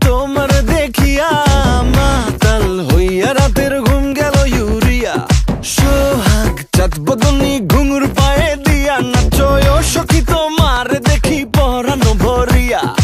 তোমার দেখিয়া মাতাল হইয়া রাতের ঘুম গেল ইউরিয়া। সোহাগ, চাঁদ ঘুঙুর পায়ে দিয়া নাচয় সখী তোমার দেখি পরানো ভরিয়া।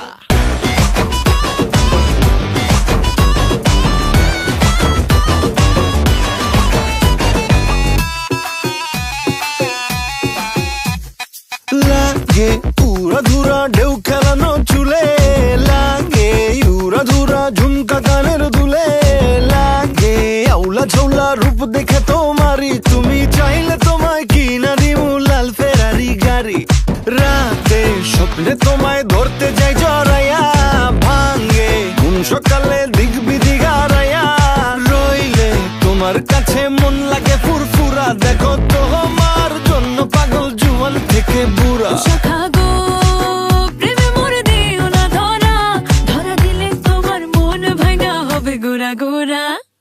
ধুরা ঢেউ খেলানো চুলে লাগে, উড়া ধুরা ঝুমকা কানের দুলে লাগে। আউলা ঝৌলা রূপ দেখে তোমারি তুমি চাইলে তোমায় কিনা দিমু লাল ফেরারি গাড়ি। রাতে স্বপ্নে তোমায় ধরতে যাই জড়াইয়া ভাঙ্গে কোন সকালে দিক বিধি গারাইয়া রইলে তোমার কাছে